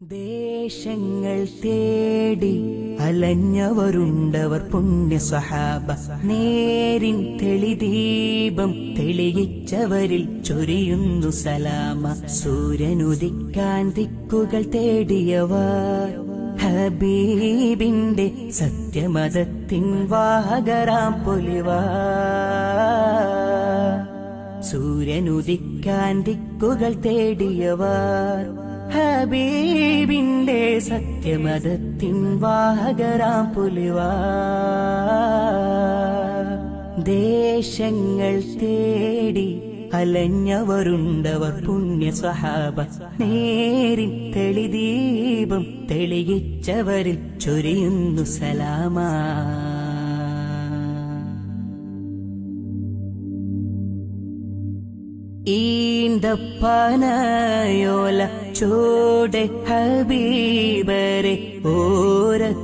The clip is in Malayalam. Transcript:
ദേശങ്ങൾ തേടി അലഞ്ഞവരുണ്ടവർ പുണ്യ സഹാബ നേരിൻ തെളിദീപം തെളിയിച്ചവരിൽ ചൊരിയുന്നു സലാമ. സൂര്യനുദിക്കാൻ ദിക്കുകൾ തേടിയവർ ഹബീബിന്റെ സത്യമതത്തിൻ വാഹകരാം പൊലിവാ സൂര്യനുദിക്കാൻ ദിക്കുകൾ തേടിയവർ ഹബീബിന്റെ സത്യമതത്തിൻ വാഹകരാം പുലിവാ. ദേശങ്ങൾ തേടി അലഞ്ഞവരുണ്ടവർ പുണ്യ സഹാബ നേരിൻ തെളിദീപം തെളിയിച്ചവരിൽ ചൊരിയുന്നു സലാമാ. ഈന്തപ്പനയോല ചൂടെ ഹബീബരെ ഓരത്തവാറിരുന്നു